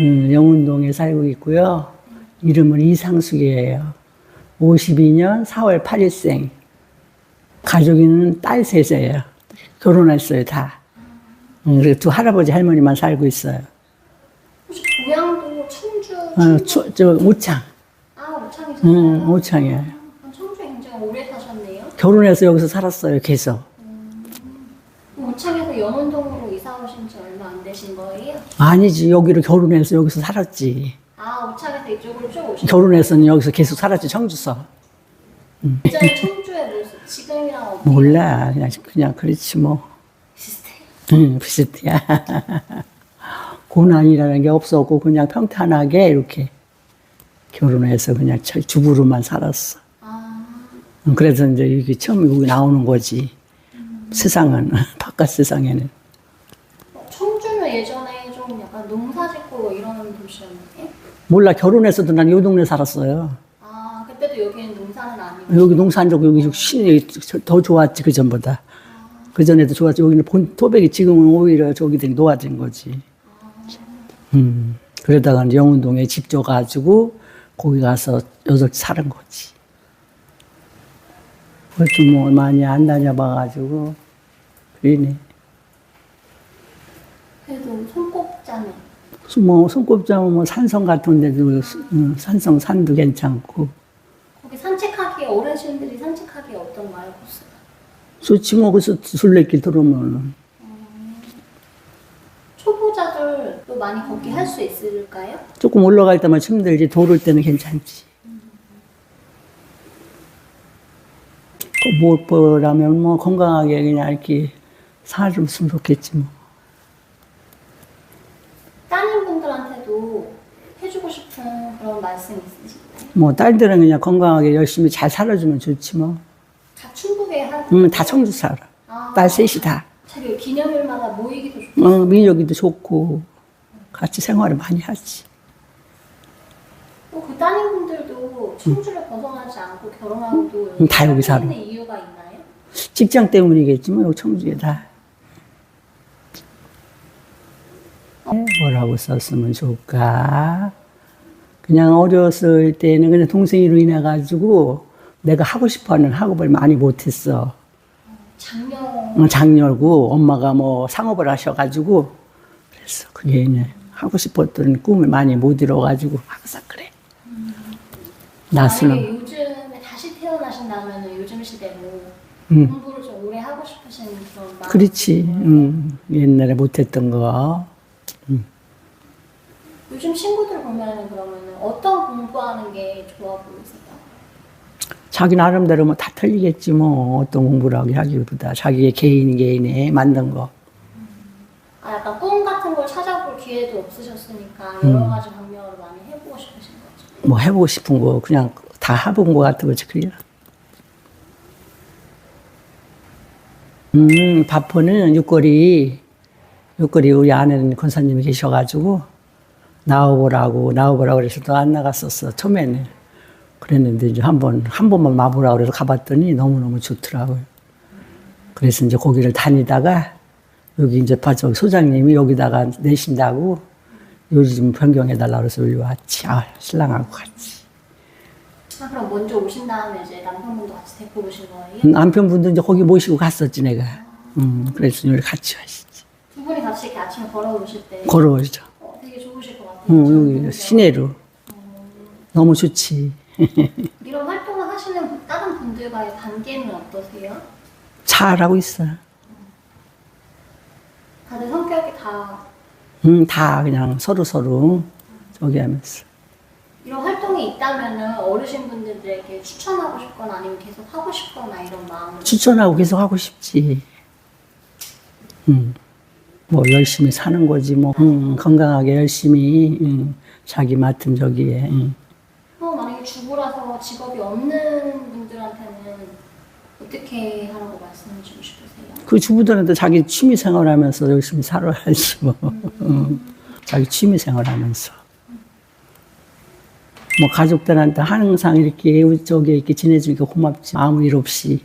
음, 영운동에 살고 있고요. 이름은 이상숙이에요. 52년 4월 8일생. 가족이는 딸 셋이에요. 결혼했어요, 다. 음, 그리고 두 할아버지 할머니만 살고 있어요. 혹시 고향도 청주? 어, 초- 저 오창. 아 오창이셨어요? 음, 오창이에요. 아, 청주에 굉장히 오래 사셨네요. 결혼해서 여기서 살았어요, 계속. 오창에서 영운동으로 이사 오신 지 얼마 안 되신 거예요? 아니지, 여기로 결혼해서 여기서 살았지. 아 오창에서 이쪽으로 쭉 오신 결혼해서는 여기서 계속 살았지, 청주서. 예전에 청주의 모습 지금이랑 어떻게 몰라, 그냥, 그냥 그렇지 뭐. 비슷해요? 응, 비슷해. 고난이라는 게 없었고, 그냥 평탄하게 이렇게 결혼해서 그냥 저- 주부로만 살았어. 아 응, 그래서 이제 이게 처음 여기 나오는 거지. 세상은, 바깥 세상에는. 좀 약간 농사 짓고 이런 도시였는데 몰라, 결혼해서도 난이 동네 살았어요. 아 그때도 여기는 농사는 아니고 여기 농산적 여기 신이 더 좋았지, 그 전보다. 그 전에도 좋았지. 여기는 본, 토백이 지금은 오히려 저기들이 놓아진 거지. 음, 그러다가 영운동에 집 줘가지고 거기 가서 여덟 사는 거지. 그것도 뭐 많이 안 다녀봐가지고, 그러네. 그래도 손 꼽자는 뭐, 손꼽자면 뭐 산성 같은 데도, 음, 산성 산도 괜찮고, 거기 산책하기에 어르신들이 산책하기에 어떤 마을 좋지 뭐, 그래서 술래길 들어오면은. 초보자들도 많이 걷기 할 수 있을까요? 조금 올라갈 때만 힘들지 도를 때는 괜찮지. 그 무엇보다면 뭐 건강하게 그냥 이렇게 살았으면 좋겠지 뭐. 따님분들한테도 해주고 싶은 그런 말씀 있으실까요? 뭐 딸들은 그냥 건강하게 열심히 잘 살아주면 좋지 뭐. 다 충북에 한 음, 다 청주 살아. 아, 딸 셋이 다. 자기 기념일마다 모이기도 좋고 어, 민혁이도 좋고 같이 생활을 많이 하지. 또그 따님분들도 청주를 벗어나지 않고 결혼하고도 음, 다 여기 살아. 있는 이유가 있나요? 직장 때문이겠지 뭐 여기 청주에 다. 뭐라고 썼으면 좋을까? 그냥 어렸을 때는 그냥 동생이로 인해 가지고 내가 하고 싶어하는 학업을 많이 못했어. 작년 어, 장녀고 엄마가 뭐 상업을 하셔가지고 그래서 그게 이제 하고 싶었던 꿈을 많이 못 이뤄가지고 항상 그래. 요즘에 다시 태어나신다면 요즘 시대로 음. 공부를 좀 오래 하고 싶으신 그런 마음 그렇지. 음, 옛날에 못했던 거. 요즘 친구들 보면은 그러면 어떤 공부하는 게 좋아 보이세요? 자기 나름대로 뭐 다 틀리겠지 뭐 어떤 공부를 하게 하기보다 자기의 개인 개인의 만든 거. 아 약간 꿈 같은 걸 찾아볼 기회도 없으셨으니까 여러 가지 방면으로 많이 해보고 싶으신 거죠. 뭐 해보고 싶은 거 그냥 다 해본 거 같은 거지 그냥. 음, 바포는 육거리, 육거리 우리 아내는 권사님이 계셔가지고 나와보라고, 나와보라고 그래서 또 안 나갔었어, 처음에는. 그랬는데 이제 한 번, 한 번만 와보라고 그래서 가봤더니 너무 너무 좋더라고요. 그래서 이제 거기를 다니다가 여기 이제 봐저 소장님이 여기다가 내신다고 요즘 변경해 달라고 그래서 여기 왔지. 아, 신랑하고 같이. 아 그럼 먼저 오신 다음에 이제 남편분도 같이 데리고 오신 거예요? 남편분도 이제 거기 모시고 갔었지, 내가. 음, 그래서 여기 같이 왔지. 두 분이 같이 이렇게 아침에 걸어오실 때 걸어오죠. 같아요. 어, 여기 시내로. 너무 좋지. 이런 활동을 하시는 다른 분들과의 관계는 어떠세요? 잘하고 있어. 다들 성격이 다 음, 다 그냥 서로서로 저기 하면서. 이런 활동이 있다면은 어르신분들에게 추천하고 싶거나 아니면 계속 하고 싶거나 이런 마음을 추천하고 계속 하고 싶지. 음, 뭐 열심히 사는 거지 뭐. 음, 건강하게 열심히 음, 자기 맡은 저기에. 음. 어, 만약에 주부라서 직업이 없는 분들한테는 어떻게 하라고 말씀해 주고 싶으세요? 그 주부들한테 자기 취미 생활하면서 열심히 살아야지 뭐. 음, 자기 취미 생활하면서. 뭐 가족들한테 항상 이렇게 저기 이렇게 지내주니까 고맙지 아무 일 없이